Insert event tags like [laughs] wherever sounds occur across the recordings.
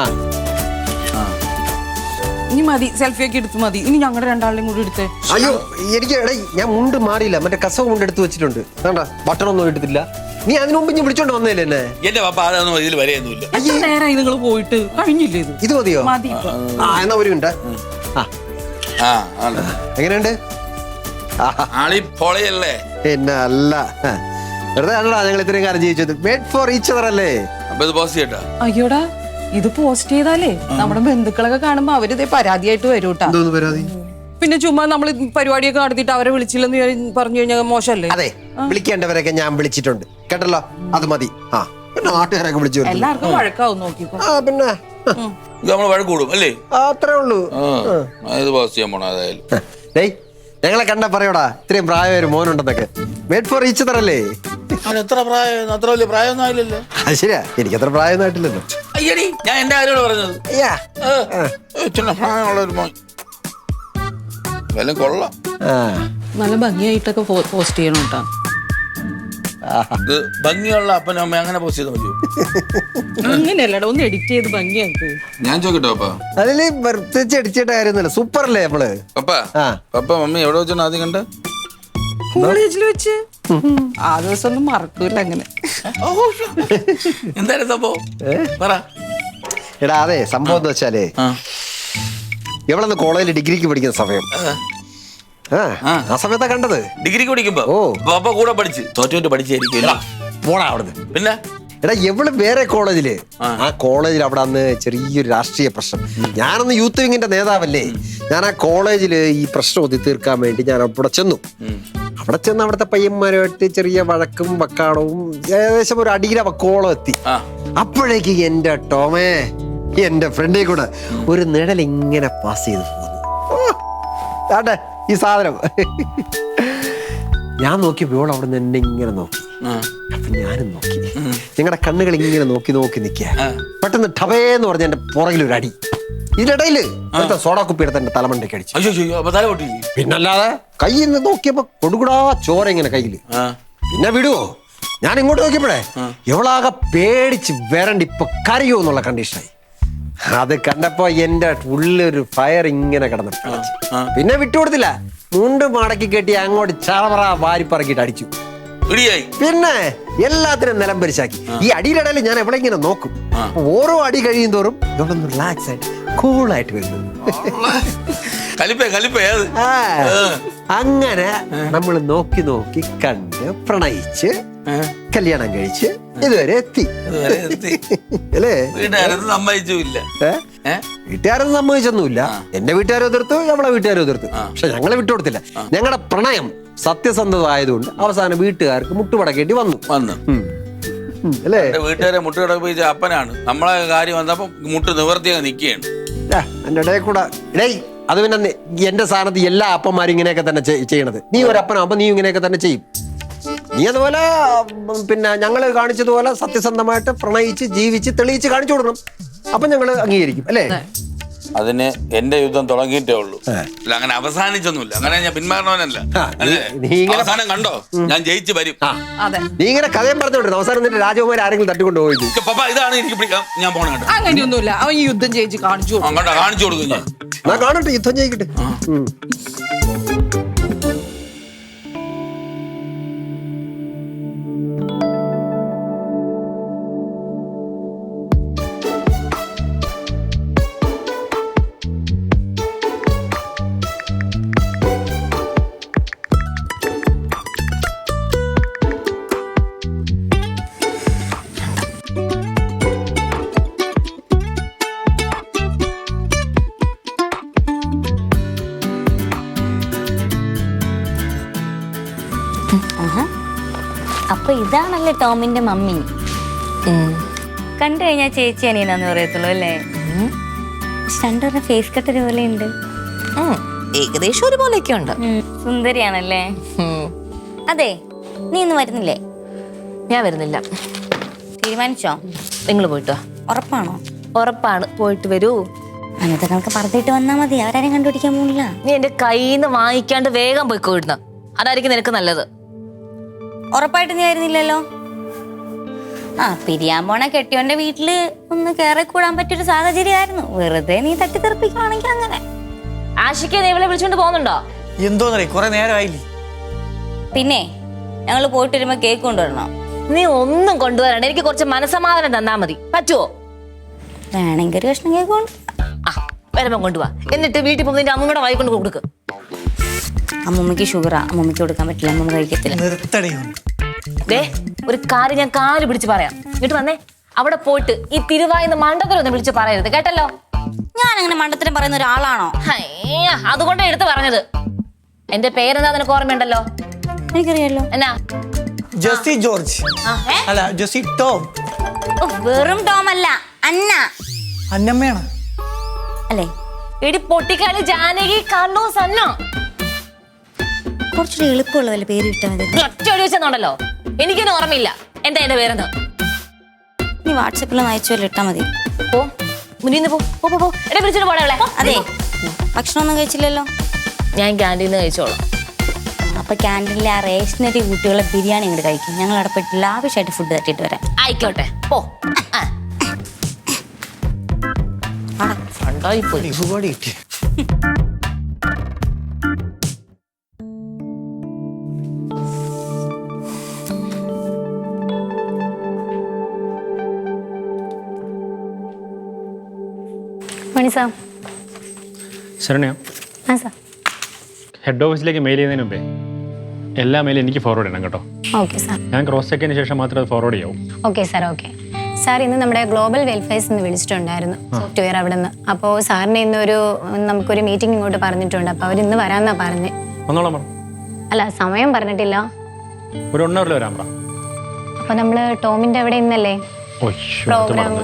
ആ. ഇനി മതി സെൽഫി ഒക്കെ എടുത്ത് മതി. ഇനി ഞങ്ങളുടെ രണ്ടാളുടെയും കൂടി എടുത്തേ. അയ്യോ എനിക്ക് എടേ ഞാൻ മുണ്ട് മാറിയില്ല. മറ്റേ കസവ് മുണ്ട് എടുത്ത് വെച്ചിട്ടുണ്ട്. വേണ്ട ബട്ടണൊന്നും എടുത്തില്ല നീ അതിനു മുമ്പ് ഞാൻ വിളിച്ചോണ്ട് വന്നേലേ എന്നെ? എന്റെ പപ്പ അതൊന്നും ഇതിൽ വരെയൊന്നുമില്ല. എത്ര നേരമായി നിങ്ങൾ പോയിട്ട് കഴിഞ്ഞില്ലേ ഇത്? ഇത് മതിയോ? മതി ഇപ്പൊ. ആ എന്നാ ഒരു മിനിറ്റ്. ആ. ആ ആണ്. എങ്ങനെയുണ്ട്? ആളി പൊളയല്ലേ പിന്നെ അല്ല. ആ. വെറുതെ അല്ലടാ ഞങ്ങൾ ഇത്രയും കാലം ജീവിച്ചത്. വെയിറ്റ് ഫോർ ഈച്ച് അതർ അല്ലേ? അപ്പൊ ഇത് പോസ്റ്റ് ചെയ്യട്ടാ. അയ്യോടാ. ഇത് പോസ്റ്റ് ചെയ്താലേ നമ്മുടെ ബന്ധുക്കളൊക്കെ കാണുമ്പോ അവരിതേ പരാതിയായിട്ട് വരൂട്ടാ. പരാതി? പിന്നെ ചുമ്മാ നമ്മൾ പരിപാടിയൊക്കെ നടത്തിയിട്ട് അവരെ വിളിച്ചില്ലെന്ന് പറഞ്ഞു കഴിഞ്ഞാൽ മോശമല്ലേ? അതെ വിളിക്കേണ്ടവരൊക്കെ ഞാൻ വിളിച്ചിട്ടുണ്ട്. കേട്ടല്ലോ? അത് മതി. ആ പിന്നെ നാട്ടുകാരൊക്കെ വിളിച്ചു. എല്ലാവർക്കും വഴക്കാവും നോക്കിക്കോ. ആ പിന്നെ ഇത് നമ്മൾ വഴക്കൂടും അല്ലേ? അത്രേ ഉള്ളൂ. ഇത് പോസ്റ്റ് ചെയ്യാൻ പോണോ അതായാലും ഞങ്ങളെ കണ്ട പറയോടാ ഇത്രയും പ്രായം ഒരു മോനുണ്ടെന്നൊക്കെ. മേഡ് ഫോർ ഈച്ച് തറല്ലേ എത്ര പ്രായം അത്ര വലിയ പ്രായമൊന്നും ആയില്ലല്ലോ. അത് ശരിയാ എനിക്ക് അത്ര പ്രായമൊന്നും ആയിട്ടില്ലല്ലോ. അയ്യടി ഞാൻ എന്റെ ആരോട് പറഞ്ഞത്. അയ്യാ ഏ, പ്രായമുള്ള ഒരു മോൻ. വല്ല കൊള്ളാം. ആ. നല്ല ഭംഗിയായിട്ടൊക്കെ പോസ്റ്റ് ചെയ്യണം കേട്ടോ. ഇത് ഭംഗിയുള്ള അപ്പനും അമ്മ അങ്ങനെ പോസ്റ്റ് ചെയ്ത് മതിയോ? അങ്ങനെയല്ലടാ ഒന്ന് എഡിറ്റ് ചെയ്ത് ഭംഗിയാക്ക് ഞാൻ ചോദിക്കട്ടോ പപ്പ അതിൽ പ്രത്യേകിച്ച് അടിച്ചിട്ട് കാര്യമൊന്നുമില്ല. സൂപ്പർ അല്ലേ നമ്മൾ? പപ്പ ആ. പപ്പ മമ്മി എവിടെ വെച്ചാണ് ആദ്യം കണ്ട്? കോളേജിൽ വെച്ച്? ആ ദിവസം ഒന്നും മറക്കൂല അങ്ങനെ. എന്തായാലും സംഭവം പറ. എടാ അതെ സംഭവം എന്ന് വെച്ചാലേ ആ. കോളേജിൽ ഡിഗ്രിക്ക് പഠിക്കുന്ന സമയം. ആ. ആ. സമയത്താ കണ്ടത്. ഡിഗ്രിക്ക് പഠിക്കുമ്പോ. പപ്പ കൂടെ പഠിച്ച്. തോറ്റുപോയിട്ട് പഠിച്ചായിരിക്കും. പോടാ അവിടുന്ന്. പിന്നെ? എടാ എവൾ വേറെ കോളേജിൽ? ആ. കോളേജിൽ അവിടെ അന്ന് ചെറിയൊരു രാഷ്ട്രീയ പ്രശ്നം. ഞാനന്ന് യൂത്ത് വിങ്ങിന്റെ നേതാവല്ലേ. ഞാൻ ആ കോളേജിൽ ഈ പ്രശ്നം ഒതി തീർക്കാൻ വേണ്ടി ഞാൻ അവിടെ ചെന്നു. അവിടെ ചെന്ന് അവിടുത്തെ പയ്യന്മാരുമായിട്ട് ചെറിയ വഴക്കും വക്കാടവും ഏകദേശം ഒരു അടിയിലെ വക്കോളം എത്തി. അപ്പോഴേക്ക് എന്റെ ടോമേ എന്റെ ഫ്രണ്ടിൽ കൂടെ ഒരു നിഴൽ ഇങ്ങനെ പാസ് ചെയ്ത് പോകുന്നു ഈ സാധനം. ഞാൻ നോക്കിയപ്പോൾ ഇവൾ അവിടെ നിന്ന് എന്നെ ഇങ്ങനെ നോക്കി. അപ്പൊ ഞാനും നോക്കി. ഞങ്ങളുടെ കണ്ണുകൾ ഇങ്ങനെ നോക്കി നോക്കി നിൽക്കുക. പെട്ടെന്ന് ടവേന്ന് പറഞ്ഞ എന്റെ പുറകിൽ ഒരു അടി. ഇതിനിടയിൽ അടുത്ത സോഡാ കുപ്പി എടുത്ത് എന്റെ തലമണ്ടയ്ക്ക് അടിച്ചു. പിന്നല്ലാതെ കയ്യിൽ നിന്ന് നോക്കിയപ്പോ കൊടുകൂടാ ചോര ഇങ്ങനെ കയ്യിൽ. പിന്നെ വിടുവോ? ഞാൻ ഇങ്ങോട്ട് നോക്കിയപ്പോഴേ എവളാകെ പേടിച്ച് വരണ്ട് ഇപ്പൊ കരയോ എന്നുള്ള കണ്ടീഷനായി അത് കണ്ടപ്പോ എന്റെ ഉള്ളൊരു ഫയർ ഇങ്ങനെ കിടന്നു. പിന്നെ വിട്ടുകൊടുത്തില്ല. മുണ്ട് മടക്കി കെട്ടി അങ്ങോട്ട് ചറവറ വാരിപ്പറക്കിട്ട് അടിച്ചു. പിന്നെ എല്ലാത്തിനും നിലം പരിശാക്കി. ഈ അടിയിലിടയിൽ ഞാൻ എവിടെ ഇങ്ങനെ നോക്കും? ഓരോ അടി കഴിയും തോറും ഇവളൊന്ന് റിലാക്സ് ആയിട്ട് കൂളായിട്ട് വരുന്നു. അങ്ങനെ നമ്മൾ നോക്കി നോക്കി കണ്ട് പ്രണയിച്ച് കല്യാണം കഴിച്ച് ഇതുവരെ എത്തി. ഇതുവരെ എത്തി. [laughs] അല്ലേ? വീട്ടുകാരത് സമ്മതിച്ചുമില്ല. വീട്ടുകാരൊന്നും സമ്മതിച്ചൊന്നുമില്ല. എന്റെ വീട്ടുകാരും എതിർത്തു നമ്മളെ വീട്ടുകാരും എതിർത്തു. പക്ഷെ ഞങ്ങളെ വിട്ടുകൊടുത്തില്ല. ഞങ്ങളുടെ പ്രണയം സത്യസന്ധത ആയതുകൊണ്ട് അവസാനം വീട്ടുകാർക്ക് മുട്ടുപടക്കേണ്ടി വന്നു. വന്നു. അല്ലേ? വീട്ടുകാരെ മുട്ട് കിടപ്പിച്ച അപ്പനാണ്. നമ്മളെ കാര്യം വന്നപ്പോ മുട്ട് നിവർത്തിയൊക്കെ നിൽക്കുകയാണ് എന്റെ ഇടയിൽ കൂടെ. ഇടേ അത് പിന്നെ എന്റെ സ്ഥാനത്ത് എല്ലാ അപ്പന്മാരും ഇങ്ങനെയൊക്കെ തന്നെ ചെയ്യണത്. നീ ഒരു അപ്പനാകുമ്പോ നീ ഇങ്ങനെയൊക്കെ തന്നെ ചെയ്യും. നീ അതുപോലെ പിന്നെ ഞങ്ങൾ കാണിച്ചതുപോലെ സത്യസന്ധമായിട്ട് പ്രണയിച്ച് ജീവിച്ച് തെളിയിച്ച് കാണിച്ചു കൊടുക്കണം. അപ്പൊ ഞങ്ങൾ അംഗീകരിക്കും അല്ലേ? അതിന് എന്റെ യുദ്ധം തുടങ്ങിയിട്ടേ ഉള്ളൂ. അല്ല അങ്ങനെ അവസാനിച്ചൊന്നുമില്ല. അങ്ങനെ ഞാൻ പിന്മാറണവനല്ല. നീ- ഇങ്ങനെ- അവസാനം കണ്ടോ? ഞാൻ ജയിച്ച് വരും. അതെ. നീ ഇങ്ങനെ കഥയും പറഞ്ഞോണ്ട് അവസാനം നിന്റെ രാജകുമാരി ആരെങ്കിലും തട്ടിക്കൊണ്ട് പോയി പപ്പ ഇതാണ് എനിക്ക് പിടിക്കാം. ഞാൻ പോണ അങ്ങനെയൊന്നുമില്ല. അവൻ ഈ യുദ്ധം ജയിച്ച് കാണിച്ചു കാണിച്ചു കൊടുക്കും ഞാൻ. കാണട്ടെ യുദ്ധം ചെയ്യിക്കട്ടെ ഇതാണല്ലേ ടോമിന്റെ മമ്മി. കണ്ടു കഴിഞ്ഞാൽ ചേച്ചി അനിയനാന്ന് പറയത്തുള്ളൂ അല്ലേ? രണ്ടുപേരുടെ ഫേസ് കട്ട് ഒരുപോലെ ഉണ്ട് ഏകദേശം ഒരുപോലെയൊക്കെ ഉണ്ട്. സുന്ദരിയാണല്ലേ? അതെ നീ ഇന്ന് വരുന്നില്ലേ? ഞാൻ വരുന്നില്ല. തീരുമാനിച്ചോ? നിങ്ങൾ പോയിട്ട്. ഉറപ്പാണോ? ഉറപ്പാണ്. പോയിട്ട് വരൂ. അന്നത്തെ പറഞ്ഞിട്ട് വന്നാ മതി. അവരാരും കണ്ടുപിടിക്കാൻ പോകുന്നില്ല നീ എന്റെ കയ്യിൽ നിന്ന് വാങ്ങിക്കാണ്ട് വേഗം പോയിക്കോ ഇടുന്ന അതായിരിക്കും നിനക്ക് നല്ലത്. ഉറപ്പായിട്ട് നീ വരുന്നില്ലല്ലോ ആ പിരിയാൻ പോണ കെട്ടിയോന്റെ വീട്ടിൽ ഒന്ന് കേറി കൂടാൻ പറ്റിയൊരു സാഹചര്യമായിരുന്നു. വെറുതെ നീ തട്ടിത്തെറിപ്പിക്കുകയാണെങ്കിൽ അങ്ങനെ. ആഷിക്ക് നീ ഇവളെ വിളിച്ചോണ്ട് പോകുന്നുണ്ടോ? എന്തോ കുറെ നേരമായില്ലേ. പിന്നെ ഞങ്ങൾ പോയിട്ട് വരുമ്പോ കേക്ക് കൊണ്ടുവരണം? നീ ഒന്നും കൊണ്ടുവരണ്ട. എനിക്ക് കുറച്ച് മനസമാധാനം തന്നാ മതി. പറ്റുമോ വേണമെങ്കിൽ ഒരു കഷ്ണം കേക്ക് കൊണ്ട് ആ വരുമ്പോ കൊണ്ടുപോവാ എന്നിട്ട് വീട്ടിൽ പോകുന്നതിന്റെ അമ്മൂടെ വായിക്കൊണ്ട് കൊടുക്ക്. അമ്മൂമ്മക്ക് ഷുഗറാ അമ്മൂമ്മക്ക് കൊടുക്കാൻ പറ്റില്ല. അമ്മൂമ്മ കഴിക്കത്തില്ല. ദേ ഒരു കാര്യം ഞാൻ കാൽ പിടിച്ച് പറയാം. ഇങ്ങോട്ട് വന്നേ. അവിടെ പോയിട്ട് ഈ തിരുവായെന്ന് മണ്ടത്തരം ഒന്ന് വിളിച്ച് പറയരുത്. കേട്ടല്ലോ? ഞാൻ അങ്ങനെ മണ്ടത്തരം പറയുന്ന ഒരാളാണോ? അതുകൊണ്ടാണ് അതുകൊണ്ടാ എടുത്ത് പറഞ്ഞത്. എന്റെ പേരെന്താ നിനക്ക് ഓർമ്മയുണ്ടല്ലോ? എനിക്കറിയാലോ. എന്നാ? ജോസി ജോർജ്. അല്ല ജെസ്സി ടോം. വെറും ടോം അല്ല അന്ന. അന്നമ്മയാണ്. അല്ലേ? എടി പൊട്ടിക്കാൽ ജാനകി കാർലോസ് അന്ന കുറച്ചുകൂടി എളുപ്പമുള്ളതല്ലേ പേര് കിട്ടാൻ മതി. ഒറ്റ വെച്ചെന്നുണ്ടല്ലോ എനിക്കൊന്നും ഓർമ്മയില്ല. എന്താ എന്റെ പേരെന്ന്? നീ വാട്സപ്പിൽ അയച്ചുവല്ലോ ഇട്ടാ മതി. പോ. മുന്നിന്ന് പോ. പോ പോ, പോ. എന്നെ വിളിച്ചിട്ട് പോടെ അവളെ. അതെ. ഭക്ഷണമൊന്നും കഴിച്ചില്ലല്ലോ. ഞാൻ ക്യാന്റീന്ന് കഴിച്ചോളാം. അപ്പൊ ക്യാന്റീനിലെ ആ റേഷനറി കുട്ടികളെ ബിരിയാണി ഇങ്ങോട്ട് കഴിക്കും. ഞങ്ങൾ അവിടെ പോയിട്ട് ലാവിഷായിട്ട് ഫുഡ് തട്ടിയിട്ട് വരാം. ആയിക്കോട്ടെ. പോ. ആ. ഉണ്ടായി പോയി ഒരുപാട് കിട്ടി സാർ. ശരണ്യ. ആ സാർ. ഹെഡ് ഓഫീസിലേക്ക് മെയിൽ ചെയ്യുന്നതിന് മുമ്പേ എല്ലാ മെയിലും എനിക്ക് ഫോർവേഡ് ചെയ്യണം കേട്ടോ. Okay sir. ഞാൻ ക്രോസ് ചെക്കിന് ശേഷം മാത്രമേ അത് ഫോർവേഡ് ചെയ്യാവൂ. Okay sir okay. സാർ ഇന്ന് നമ്മുടെ ഗ്ലോബൽ വെൽഫെയർസ് വിളിച്ചിട്ടുണ്ടായിരുന്നു സോഫ്റ്റ്വെയർ അവിടെ നിന്ന്. അപ്പോൾ സാറിന് ഇന്നൊരു നമുക്കൊരു മീറ്റിംഗ് ഇങ്ങോട്ട് പറഞ്ഞിട്ടുണ്ട്. അപ്പോൾ അവർ ഇന്ന് വരാമെന്നാ പറഞ്ഞ്. ഒന്നോളം പറ അല്ല സമയം പറഞ്ഞിട്ടില്ല. ഒരു വൺ അവറിൽ വരാൻ പറ. അപ്പോൾ നമ്മൾ ടോമിന്റെ അവിടെ ഇന്നല്ലേ? പ്രോഗ്രാം.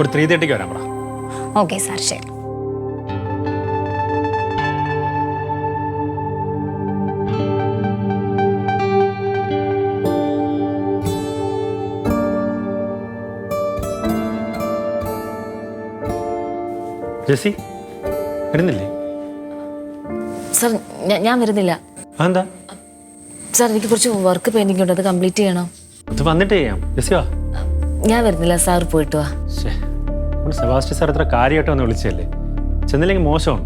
ഒരു ത്രീ തേർട്ടിക്ക് വരാൻ പറ. ഓക്കെ സാർ ശരി. ജെസ്സി വരുന്നില്ലേ? സാർ ഞാൻ- വരുന്നില്ല. അതെന്താ? സാർ എനിക്ക് കുറച്ച് വർക്ക് പെൻഡിങ് ഉണ്ട്. അത് കംപ്ലീറ്റ് ചെയ്യണം. അത് വന്നിട്ട് ചെയ്യാം. ജെസ്സി വാ. ഞാൻ വരുന്നില്ല. സാർ പോയിട്ട് വാ. നമ്മൾ സെബാസ്റ്റ്യൻ സാർ അത്ര കാര്യമായിട്ട് വന്ന് വിളിച്ചതല്ലേ? ചെന്നില്ലെങ്കിൽ മോശമാണ്.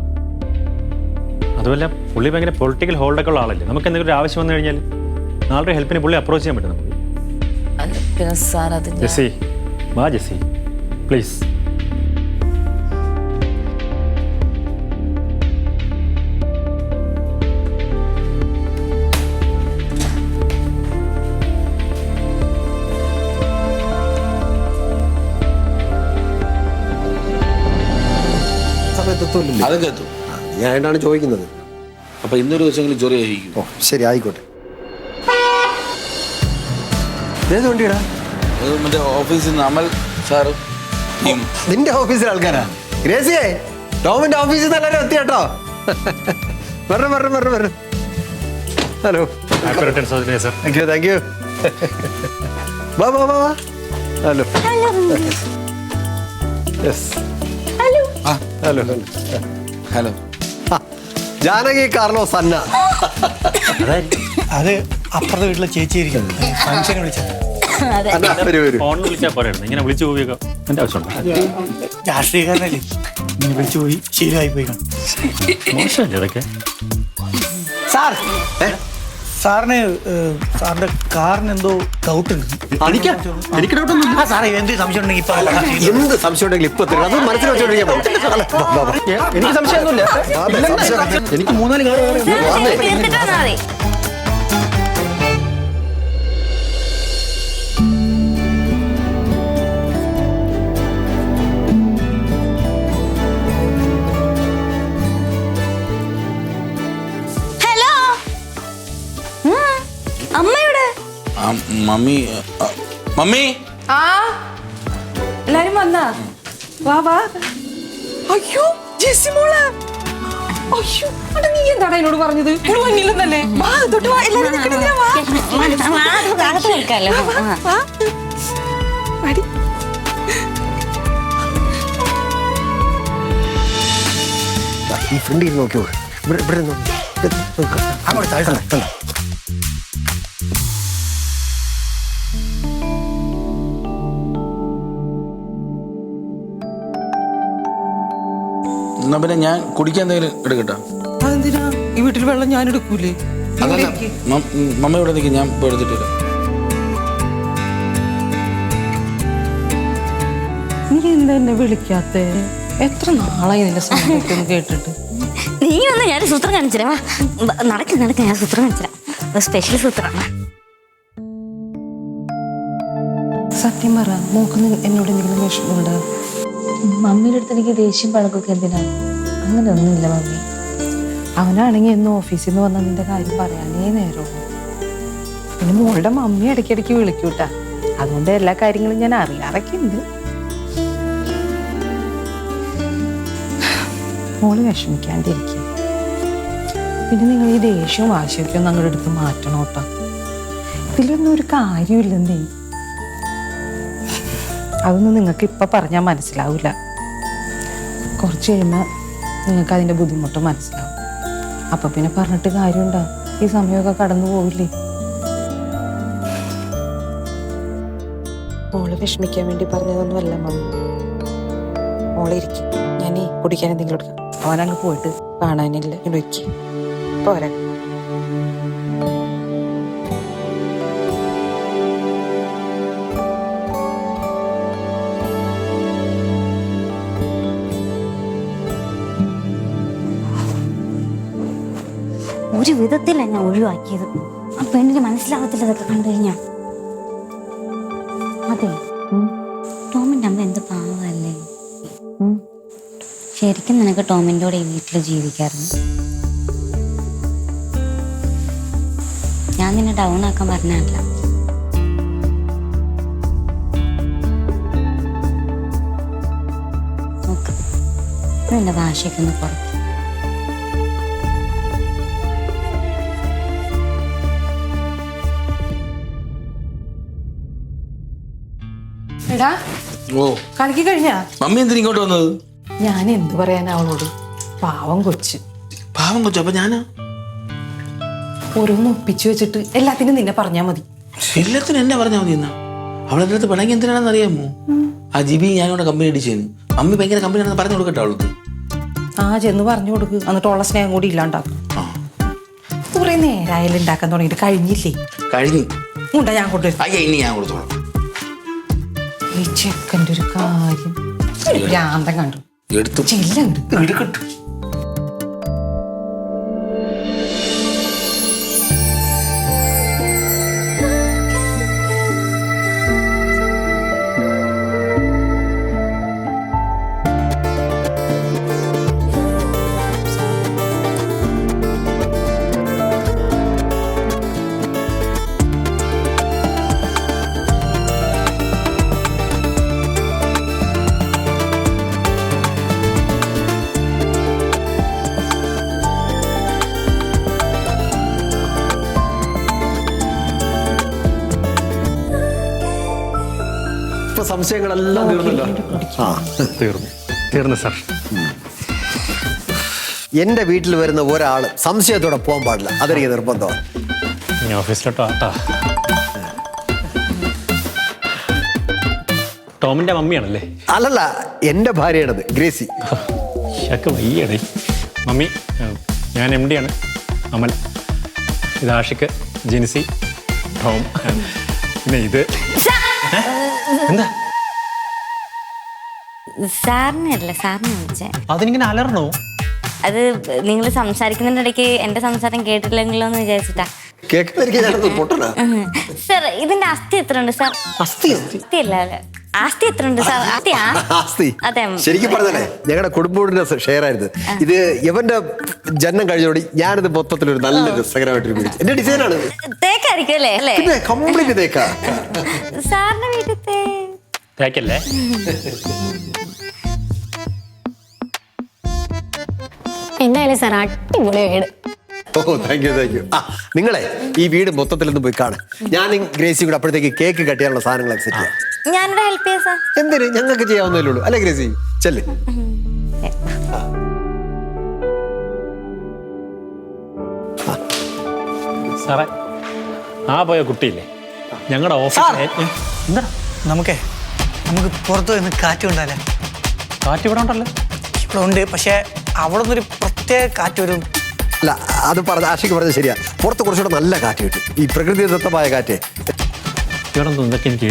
അതുമല്ല പുള്ളി ഭയങ്കര പൊളിറ്റിക്കൽ ഹോൾഡൊക്കെ ഉള്ള ആളല്ലേ? നമുക്ക് എന്തെങ്കിലും ഒരു ആവശ്യം വന്നു കഴിഞ്ഞാൽ നാളെ ഹെൽപ്പിന് പുള്ളി അപ്രോച്ച് ചെയ്യാൻ പറ്റും നമുക്ക്. ജെസ്സി വാ ജെസ്സി. പ്ലീസ് എത്തൂല്ലല്ലോ അതൊക്കെ എത്തും ഞാൻ ആയിട്ടാണ് ചോദിക്കുന്നത്. അപ്പൊ ഇന്നൊരു ദിവസമെങ്കിലും ചൊറി കഴിക്കും ഓ ശരി ആയിക്കോട്ടെ. ഏത് വണ്ടിയടാ? അത് മറ്റേ ഓഫീസിൽ നിന്ന് അമൽ സാറും ഈ നിന്റെ ഓഫീസിലെ ആൾക്കാരാ? ഗ്രേസിയെ ടോമിന്റെ ഓഫീസിൽ നിന്ന് എല്ലാവരും എത്തി കേട്ടോ? വരണം വരണം വരണം വരണം hello. Sir thank you thank you വാ വാ വാ വാ. Hello. Yes hello hello Janaki Carlo സന്ന. അത് അപ്പുറത്തെ വീട്ടിലെ ചേച്ചി ഇരിക്കുന്നു ഫംഗ്ഷന് വിളിച്ചത് അന്ന വരൂ വരൂ. ഫോണിൽ വിളിച്ചാൽ പോരായിരുന്നു. ഇങ്ങനെ വിളിച്ചു ആവശ്യമുണ്ട്? രാഷ്ട്രീയക്കാരനല്ലേ? ഇങ്ങനെ വിളിച്ചു പോയി ശീലമായി പോയി മോശമല്ലേ സാർ. സാറിന് സാറിന്റെ കാറിന് എന്തോ ഡൗട്ട് ഉണ്ട്. എനിക്ക് എനിക്ക് ഡൗട്ടൊന്നും ആ സാറേ എന്ത് സംശയം ഉണ്ടെങ്കിൽ ഇപ്പൊ എന്ത് സംശയം ഉണ്ടെങ്കിൽ ഇപ്പൊ തരും. അത് മനസ്സിൽ വെച്ചോണ്ടിരിക്കാൻ എനിക്ക് സംശയമൊന്നുമില്ല. എനിക്ക് മൂന്നാൽ തീർത്തിട്ട് മമ്മി മമ്മി? ആ? എല്ലാരും വന്നാ? വാ വാ. അയ്യോ ജെസ്സി അയ്യോ അടാ നീ എന്താണ് എന്നോട് പറഞ്ഞത്? മോൾ വന്നില്ലെന്നല്ലേ വാ തൊട്ട് വാ എല്ലാരും നിൽക്കണില്ല വാ വാ. അടി ഈ ഫ്രണ്ടിൽ നോക്കിയോ? ഇവിടെ ഇവിടെ നോക്ക്. ഇവിടെ നോക്ക്. അങ്ങോട്ട് താഴെ. എന്നാ പിന്നെ ഞാൻ കുടിക്കാൻ എന്തെങ്കിലും എടുക്കട്ടെ? അതെന്തിനാ? ഈ വീട്ടിൽ വെള്ളം ഞാൻ എടുക്കൂലേ? അതല്ല ഇരിക്ക്. മമ്മ ഇവിടെ നിൽക്കും ഞാൻ പോയി എടുത്തിട്ട് വരാം. നീ എന്താ എന്നെ വിളിക്കാത്തേ? എത്ര നാളായി നിന്റെ സമയത്ത് കേട്ടിട്ട്? [laughs] നീ വന്ന് ഞാൻ സൂത്രം കാണിച്ചുതരാം വാ. ബ- നടക്ക് നടക്ക് ഞാൻ സൂത്രം കാണിച്ചുതരാം ഒരു സ്പെഷ്യൽ സൂത്രമാണ് സത്യം പറ മോക്ക് നി- എന്നോട് എന്തെങ്കിലും വിഷമമുണ്ടോ? മമ്മിയുടെ അടുത്ത് എനിക്ക് ദേഷ്യം പഴക്കൊക്കെ എന്തിനാ? അങ്ങനെ ഒന്നുമില്ല മമ്മി. അവനാണെങ്കിൽ ഇന്ന് ഓഫീസിൽ നിന്ന് വന്ന നിന്റെ കാര്യം പറയാനേ നേരമുള്ളൂ പിന്നെ മോളുടെ മമ്മി ഇടയ്ക്കിടയ്ക്ക് വിളിക്കൂട്ടാ. അതുകൊണ്ട് എല്ലാ കാര്യങ്ങളും ഞാൻ അറിയാറൊക്കെ ഉണ്ട് മോൾ വിഷമിക്കാണ്ടിരിക്കും. പിന്നെ നിങ്ങൾ ഈ ദേഷ്യവും ആശയൊക്കെ ഒന്ന് അങ്ങോട്ട് എടുത്ത് മാറ്റണം കേട്ടോ ഇതിലൊന്നും ഒരു കാര്യമില്ലെന്നേ അതൊന്നും നിങ്ങൾക്ക് ഇപ്പം പറഞ്ഞാൽ മനസ്സിലാവില്ല കുറച്ച് കഴിയുമ്പോൾ നിങ്ങൾക്ക് അതിന്റെ ബുദ്ധിമുട്ട് മനസ്സിലാവും. അപ്പം പിന്നെ പറഞ്ഞിട്ട് കാര്യമുണ്ടോ? ഈ സമയമൊക്കെ കടന്നു പോവില്ലേ? മോൾ വിഷമിക്കാൻ വേണ്ടി പറഞ്ഞതൊന്നുമല്ല മമ്മി മോളെ ഇരിക്കും. ഞാനേ കുടിക്കാൻ എന്തെങ്കിലും എടുക്കാം. അവനങ്ങ് പോയിട്ട് കാണാനില്ല. ഇവിടെ വയ്ക്ക് പോരാ. ഒരു വിധത്തിൽ ഞാൻ ഒഴിവാക്കിയത്. ആ പെണ്ണിന് മനസ്സിലാവത്തില്ല ഇതൊക്കെ കണ്ടു കഴിഞ്ഞാ. അതെ. ടോമിന്റെ അമ്മ എന്ത് പാവല്ലേ? ശരിക്കും നിനക്ക് ടോമിന്റെ കൂടെ ഈ വീട്ടിൽ ജീവിക്കാറുണ്ട് ഞാൻ നിന്നെ ഡൗൺ ആക്കാൻ പറഞ്ഞല്ല നിന്റെ ഭാഷയ്ക്കൊന്ന് കുറയ്ക്കും എടാ ഓ. കളിക്ക് കഴിഞ്ഞാ? മമ്മി എന്തിനാ ഇങ്ങോട്ട് വന്നത്? ഞാൻ എന്ത് പറയാനാ അവളോട് പാവം കൊച്ച്. പാവം കൊച്ചു അപ്പൊ ഞാനാ? ഓരോന്ന് ഒപ്പിച്ചു വെച്ചിട്ട് എല്ലാത്തിനും നിന്നെ പറഞ്ഞാ മതി. എല്ലാത്തിനും എന്നെ പറഞ്ഞാ മതി എന്നാ? അവളെ അടുത്ത് പിണങ്ങി എന്തിനാണെന്ന് അറിയാമോ? ആ ജിബി ഞാനിവിടെ കമ്പനി അടിച്ചേന്. മമ്മി ഭയങ്കര കമ്പനിയാണെന്ന് പറഞ്ഞു കൊടുക്കട്ടെ അവൾക്ക്. ആ ചെന്ന് പറഞ്ഞു കൊടുക്ക്. എന്നിട്ട് ഉള്ള സ്നേഹം കൂടി ഇല്ലാണ്ടാക്കും. കുറെ നേരായാലും ഉണ്ടാക്കാൻ തുടങ്ങിയിട്ട് കഴിഞ്ഞില്ലേ? കഴിഞ്ഞു. ഉണ്ടാ ഞാൻ കൊണ്ടുവരും. അയ്യ ഇനി ഞാൻ കൊടുത്തോളാം. ഈ ചെക്കന്റെ ഒരു കാര്യം. ഭ്രാന്തം കണ്ടു. എടുത്തു. ചെല്ലുണ്ട്. എടുക്കട്ടെ. സംശയങ്ങളെല്ലാം തീർന്നല്ലോ. ആ. തീർന്നു. തീർന്നു സാർ. എന്റെ വീട്ടിൽ വരുന്ന ഒരാൾ സംശയത്തോടെ പോകാൻ പാടില്ല. അതെനിക്ക് നിർബന്ധമാണ്. ഞാൻ ഓഫീസിലോട്ടോ ആട്ടാ ടോമിന്റെ മമ്മിയാണല്ലേ? അല്ലല്ല എന്റെ ഭാര്യയാണത് ഗ്രേസി. വയ്യടേ. മമ്മി ഞാൻ എം ഡി ആണ്. അമൽ ഇത് ആഷിക്ക് ജിൻസി ടോം പിന്നെ ഇത്. എന്താ? സാറിനല്ല സാറിനെ വിളിച്ചേ? അതിനിങ്ങനെ അലർന്നോ? അത് നിങ്ങൾ സംസാരിക്കുന്നതിന്റെ ഇടയ്ക്ക് എന്റെ സംസാരം കേട്ടില്ലെങ്കിലോ എന്ന് വിചാരിച്ചിട്ടാ. സാർ ഇതിന്റെ അസ്ഥി എത്ര ഉണ്ട് സാർ? അസ്ഥി അസ്ഥി അല്ല? ആസ്തി എത്ര ഉണ്ട് സാർ? അസ്ഥിയാ ആസ്തി. അതെ. ശരിക്കും പറഞ്ഞല്ലേ ഞങ്ങളുടെ കുടുംബത്തിന്റെ ഷെയർ ആയിരുന്നു. ഇത് ഇവന്റെ ജന്മം കഴിഞ്ഞോടി ഞാനിത് മൊത്തത്തിൽ ഒരു നല്ല രസകരമായിട്ട് എന്റെ ഡിസൈനാണ് തേക്കായിരിക്കും അല്ലേ? അല്ലേ? കംപ്ലീറ്റ് തേക്കാ. സാറിന്റെ വീട്ടിലത്തെ തേക്കല്ലേ? എന്തായാലും സാർ അടിപൊളി വീട്. ഓ താങ്ക് യു താങ്ക് യു ആ നിങ്ങളെ ഈ വീട് മൊത്തത്തിൽ ഒന്ന് പോയി കാണും. ഞാൻ ഗ്രേസി കൂടെ അപ്പോഴത്തേക്ക് കേക്ക് കട്ടിയാനുള്ള സാധനങ്ങൾ സെറ്റ് ചെയ്യാം. ഞാനിവിടെ ഹെൽപ്പ് ചെയ്യാം സാർ. എന്തിന്? ഞങ്ങൾക്ക് ചെയ്യാവുന്നല്ലേ ഉള്ളൂ. അല്ലേ ഗ്രേസി? ചെല്ലേ. സാറേ ആ പോയ കുട്ടിയില്ലേ? ഞങ്ങളുടെ ഓഫീസ് എന്താ? നമുക്കേ നമുക്ക് പുറത്തു നിന്ന് കാറ്റ് കൊണ്ടാലേ? കാറ്റ് ഇവിടെ ഉണ്ടല്ലോ. ഉണ്ട്. പക്ഷേ അവിടെ നിന്നൊരു പ്രത്യേക കാറ്റ് വരും. അല്ല അത് പറഞ്ഞ ആശയ്ക്ക് പറഞ്ഞത് ശരിയാ. പുറത്ത് കുറച്ചുകൂടെ നല്ല കാറ്റ് കിട്ടും. ഈ പ്രകൃതിദത്തമായ കാറ്റ്. ഇവിടെ എനിക്ക്.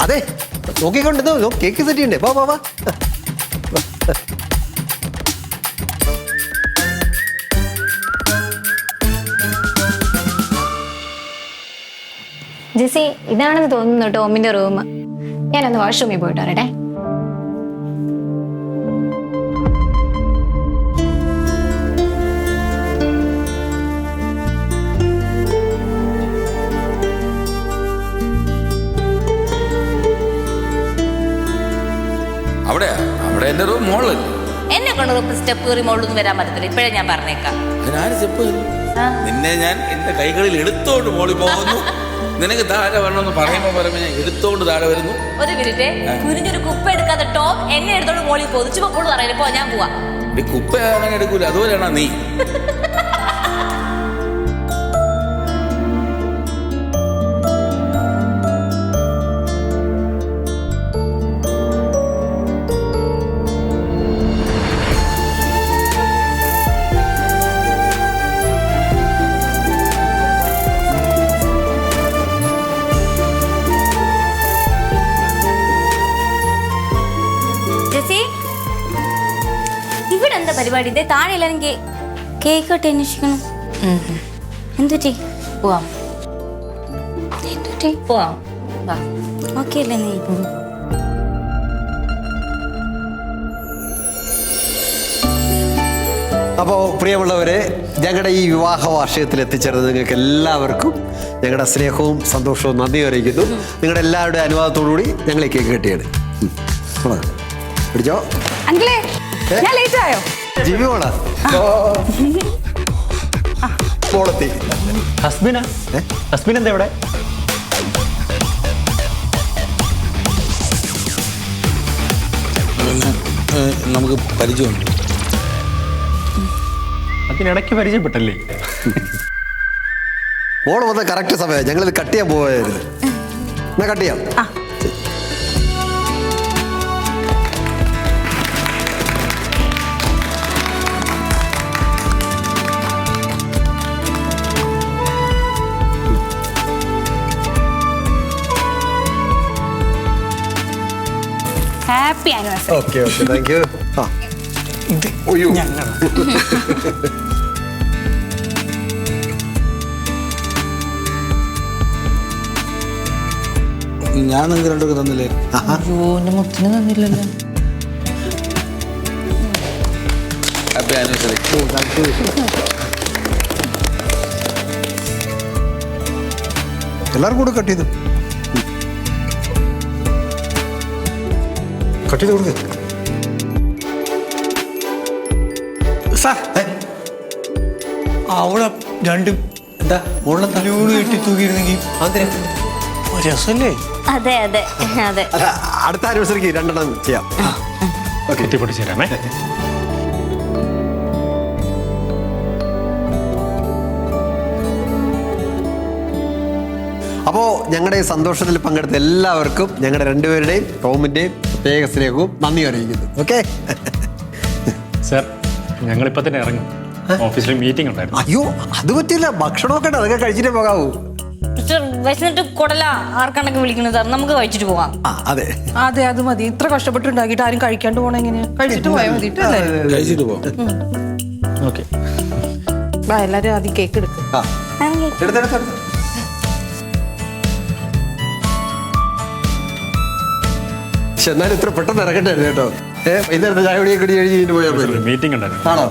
അതെ നോക്കിക്കൊണ്ടിരുന്നു? കേക്ക് സെറ്റ് ഉണ്ട് വാ വാ വാ. ജെസി ഇതാണെന്ന് തോന്നുന്നു ടോമിന്റെ റൂം. ഞാനൊന്ന് വാഷ്റൂമിൽ പോയിട്ട് വരട്ടെ. അവിടെ അവിടെ റൂം എന്നെ കൊണ്ട് സ്റ്റെപ്പ് കയറി മുകളിലൊന്നും വരാൻ പറ്റത്തില്ല. ഇപ്പോഴേ ഞാൻ പറഞ്ഞേക്കാം. അതിനാര് സ്റ്റെപ്പ് നിന്നെ ഞാൻ എന്റെ കൈകളിൽ എടുത്തോണ്ട് മോളിൽ പോകുന്നു. നിനക്ക് താഴെ വരണമെന്ന് പറയുമ്പോ പറയുമ്പോ എടുത്തോണ്ട് താഴെ വരുന്നു. ഒരു മിനിറ്റ്. കുരിഞ്ഞൊരു കുപ്പ എടുക്കാതെ ടോപ്പ് എന്നെ എടുത്തോണ്ട് മോളിൽ പൊതിച്ചു പോൾ പറയില്ല പോ ഞാൻ പോവാ. കുപ്പ അങ്ങനെ എടുക്കൂല. അതുപോലെയാണോ നീ? [laughs] പരിപാടി. ഇതേ താഴെ എനിക്ക് കേക്ക് കട്ട് അന്വേഷിക്കണം. എന്തുറ്റി? പോവാം. എന്തുറ്റി? പോവാം. വാ. ഓക്കെ അല്ലേ നീ? അപ്പോൾ പ്രിയമുള്ളവരെ ഞങ്ങളുടെ ഈ വിവാഹ വാർഷികത്തിൽ എത്തിച്ചേർന്ന നിങ്ങൾക്ക് എല്ലാവർക്കും ഞങ്ങളുടെ സ്നേഹവും സന്തോഷവും നന്ദി അറിയിക്കുന്നു. നിങ്ങളുടെ എല്ലാവരുടെ അനുവാദത്തോടുകൂടി ഞങ്ങൾ ഈ കേക്ക് കെട്ടിയാണ്. പിടിച്ചോ? അങ്കിളേ ഞാൻ ലേറ്റ് ആയോ? ജിബി മോളാ മോളെത്തി ഹസ്ബിനാ ഹസ്ബിൻ എന്താ ഇവിടെ? നമുക്ക് പരിചയമുണ്ട്. അതിനിടയ്ക്ക് പരിചയപ്പെട്ടല്ലേ? മോൾ വന്ന കറക്റ്റ് സമയം. ഞങ്ങളിത് കട്ട് ചെയ്യാൻ പോവായിരുന്നു. എന്നാ കട്ട് ചെയ്യാം? Happy anniversary. Okay okay thank you ആ. ഇത്. ഞങ്ങൾ [laughs] ഞാൻ നിങ്ങൾക്ക് രണ്ടൊക്കെ തന്നില്ലേ? ഹാപ്പി ആനിവേഴ്സറി എല്ലാവർക്കും കൂടെ കട്ട് ചെയ്തു. കട്ട് ചെയ്ത് കൊടുക്കുക സാർ അവിടെ രണ്ട് എന്താ മോളെന്താ തലയോട് കെട്ടി തൂക്കിയിരുന്നെങ്കിൽ രസമല്ലേ അതെ അതെ അതെ. അടുത്ത ആനിവേഴ്സറിക്ക് രണ്ടെണ്ണം ചെയ്യാം. കെട്ടിപ്പൊട്ടിച്ച് തരാമേ അപ്പോൾ ഞങ്ങളുടെ ഈ സന്തോഷത്തിൽ പങ്കെടുത്ത എല്ലാവർക്കും ഞങ്ങളുടെ രണ്ടുപേരുടെയും ടോമിന്റെയും പ്രത്യേക സ്നേഹവും നന്ദി അറിയിക്കുന്നു. ഓക്കെ സാർ ഞങ്ങളിപ്പോൾ തന്നെ ഇറങ്ങും. ഓഫീസിൽ മീറ്റിംഗ് ഉണ്ടായിരുന്നു. അയ്യോ അത് പറ്റില്ല. ഭക്ഷണമൊക്കെ ഉണ്ട്. അതൊക്കെ കഴിച്ചിട്ടേ പോകാവൂ. മിസ്റ്റർ വിശന്നിട്ട് കുടല ആർക്കാണ്ടൊക്കെ വിളിക്കുന്നത്? സാർ നമുക്ക് കഴിച്ചിട്ട് പോവാം ആ അതെ. അതെ അത് മതി. ഇത്ര കഷ്ടപ്പെട്ടുണ്ടാക്കിയിട്ട് ആരും കഴിക്കാണ്ട് പോണ എങ്ങനെയാ? കഴിച്ചിട്ട് പോയാൽ മതി. ട്ടോ എല്ലാവരും. കഴിച്ചിട്ട് പോ ഓക്കെ ബാ എല്ലാരും ആദ്യം കേക്ക് എടുക്കും. ആ. എടുത്തെടുത്തെടുത്ത് പക്ഷെ എന്നാലും ഇത്ര പെട്ടെന്ന് ഇറങ്ങട്ടെ കേട്ടോ. ഏ വൈകുന്നേരത്തെ ചായ കുടിയെ കുടി എഴുതി കഴിഞ്ഞ് പോയാൽ മതി മീറ്റിംഗ് ഉണ്ടായിരുന്നു. ആണോ?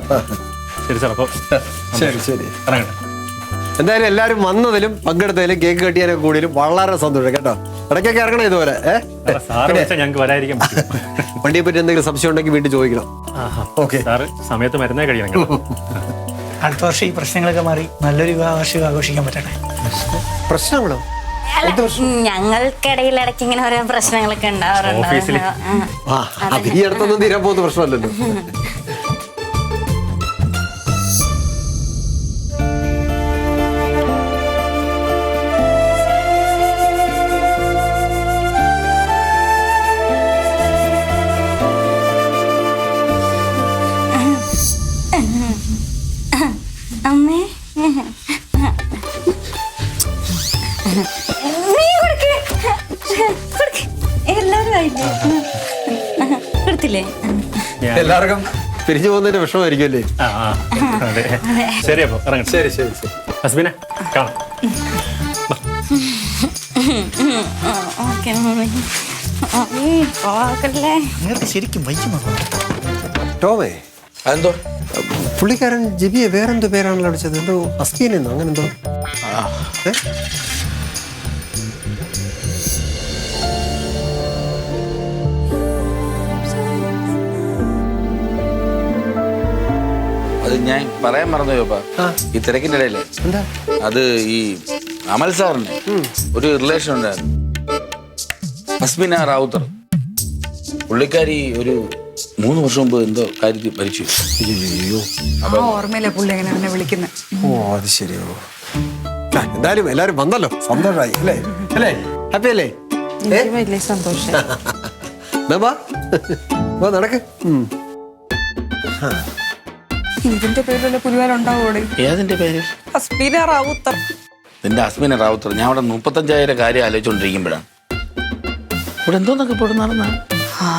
ശരി സാർ അപ്പോൾ ശരി ശരി. ഇറങ്ങട്ടെ. എന്തായാലും എല്ലാവരും വന്നതിലും പങ്കെടുത്തതിലും കേക്ക് കെട്ടിയാലും കൂടിയാലും വളരെ സന്തോഷം കേട്ടോ. ഇടയ്ക്കൊക്കെ ഇറങ്ങണം ഇതുപോലെ ഞങ്ങൾക്ക് വണ്ടിയെ പറ്റി എന്തെങ്കിലും സംശയം ഉണ്ടെങ്കിൽ വീട്ടിൽ ചോദിക്കണം. ഓക്കെ. സാറ് സമയത്ത് മരുന്നേ കഴിയണം അടുത്ത വർഷം ഈ പ്രശ്നങ്ങളൊക്കെ മാറി നല്ലൊരു വിവാഹ വാർഷികം ആഘോഷിക്കാൻ പറ്റണേ പ്രശ്നമാണോ ഞങ്ങൾക്കിടയിൽ ഇടയ്ക്ക് ഇങ്ങനെ ഓരോ പ്രശ്നങ്ങളൊക്കെ ഉണ്ടാവാറുണ്ട് ഓഫീസിൽ? ആ. ആ അത് ഈ അടുത്തൊന്നും തീരാൻ പോകുന്ന പ്രശ്നമല്ലല്ലോ [laughs] എല്ലാവർക്കും പിരിഞ്ഞു പോകുന്നതിന്റെ വിഷമമായിരിക്കും അല്ലേ ആ ആ. അതെ. ശരി അപ്പൊ ഇറങ്ങട്ടെ. ശരി ശരി ശരി. ഹസ്ബിനെ കാണാം. ഓക്കെ മമ്മി പോകല്ലേ നിങ്ങൾക്ക് ശരിക്കും വയ്യ ടോമേ. അതെന്തോ പുള്ളിക്കാരൻ ജിബിയെ വേറെന്തോ പേരാണല്ലോ അടിച്ചത് എന്തോ അസ്കീനെന്നോ അങ്ങനെ എന്തോ ഏ? ഞാൻ പറയാൻ മറന്നു ചോപ്പാ. ഈ തിരക്കിന്റെ ഇടയിൽ. എന്താ? അത് ഈ അമൽ സാറിന് ഒരു റിലേഷൻ ഉണ്ടായിരുന്നു. റാവുത്തർ. പുള്ളിക്കാരി ഒരു മൂന്ന് വർഷം മുമ്പ് എന്തോ കാര്യത്തിൽ മരിച്ചു. അയ്യോ ഓർമ്മയില്ല പുള്ളി എന്നെ വിളിക്കുന്നത് ഓ അത് ശരിയോ. എന്തായാലും എല്ലാരും വന്നല്ലോ. സന്തോഷമായി അല്ലേ? അല്ലേ? ഹാപ്പി അല്ലേ? എനിക്ക് വലിയ സന്തോഷം [laughs] നടക്ക്. ഉം. ഇതിന്റെ പേരിലുള്ള പുലിവാരുണ്ടാവോടെ ഏതിന്റെ പേര്? റാവുത്തർ. നിന്റെ അസ്മിന റാവുത്തർ. ഞാൻ അവിടെ മുപ്പത്തഞ്ചായിരം കാര്യം ആലോചിച്ചുകൊണ്ടിരിക്കുമ്പോഴാണ് ഇവിടെ എന്തോന്നൊക്കെ ഇപ്പോൾ നടന്നാ ആ